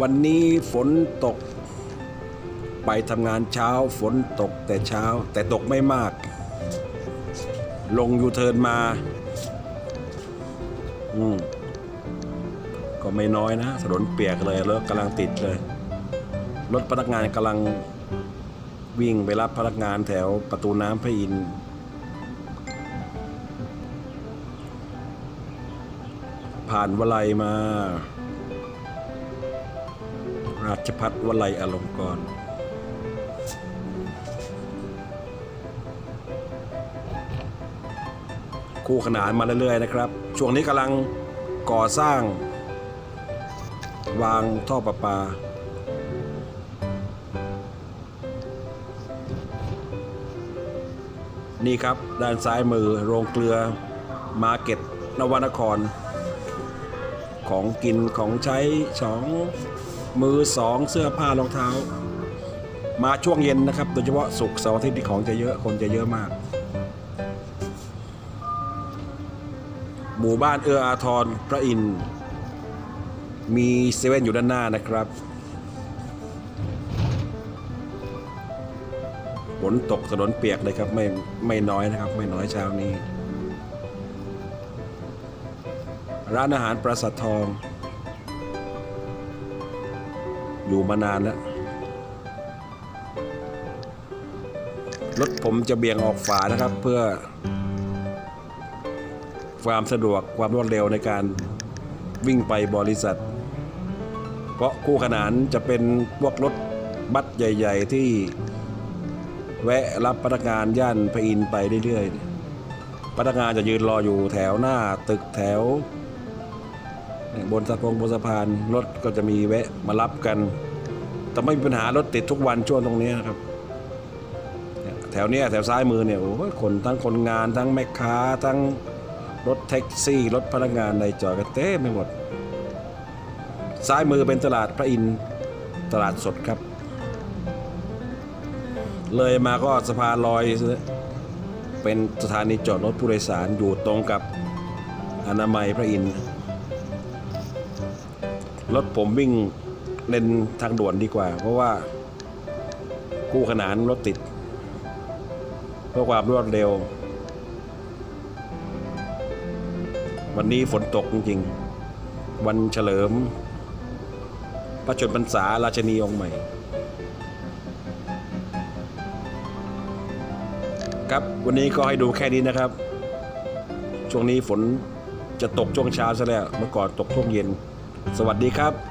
วันนี้ฝนตก ไปทำงานเช้าฝนตกแต่เช้า แต่ตกไม่มาก ลงยูเทิร์นมา อืมก็ไม่น้อยนะถนนเปียกเลยแล้วกำลังติดเลย รถพนักงานกำลังวิ่งไปรับพนักงานแถวประตูน้ำพระอินทร์ผ่านวลัยมา ราชพัฒวลัยอลงกรณ์คู่ขนานมาเรื่อยๆนะครับ ช่วงนี้กำลังก่อสร้าง วางท่อประปา นี่ครับด้านซ้ายมือโรงเกลือมาร์เก็ตนวนคร ของกินของใช้สอง มือสองเสื้อผ้ารองเท้า มาช่วงเย็นนะครับ โดยเฉพาะสุกร์เสาร์อาทิตย์ที่ของจะเยอะคนจะเยอะมาก หมู่บ้านเอื้ออาทรพระอินทร์มีเซเว่นอยู่ด้านหน้านะครับฝนตกถนนเปียกเลยครับไม่ไม่น้อยนะครับ ไม่น้อยเช้านี้ ร้านอาหารปราสาททอง อยู่มานานแล้ว รถผมจะเบี่ยงออกฝานะครับ เพื่อ ความสะดวกความรวดเร็วในการวิ่งไปบริษัท เพราะคู่ขนานจะเป็นพวกรถบัสใหญ่ ๆ ที่แวะรับพนักงานย่านพระอินไปเรื่อยๆพนักงานจะยืนรออยู่แถวหน้าตึกแถว บนสะพงบนสะพานรถก็จะมีแวะมารับกัน แต่ไม่มีปัญหารถติดทุกวันช่วงตรงนี้นะครับ แถวเนี้ยแถวซ้ายมือเนี่ยโอ้โหคนทั้งคนงานทั้งแม่ค้าทั้งรถแท็กซี่ รถพนักงานในจอดกันเต็มไปหมด ซ้ายมือเป็นตลาดพระอินทร์ตลาดสดครับ เลยมาก็สะพานลอยเป็นสถานีจอดรถผู้โดยสารอยู่ตรงกับอนามัยพระอินทร์ รถผมวิ่งเลนทางด่วนดีกว่า เพราะว่าคู่ขนานรถติด เพื่อความรวดเร็ว วันนี้ฝนตกจริงๆ วันเฉลิม พระชนพรรษาราชนีองค์ใหม่ ครับวันนี้ก็ให้ดูแค่นี้นะครับ ช่วงนี้ฝนจะตกช่วงเช้าซะแล้วเมื่อก่อนตกช่วงเย็น สวัสดีครับ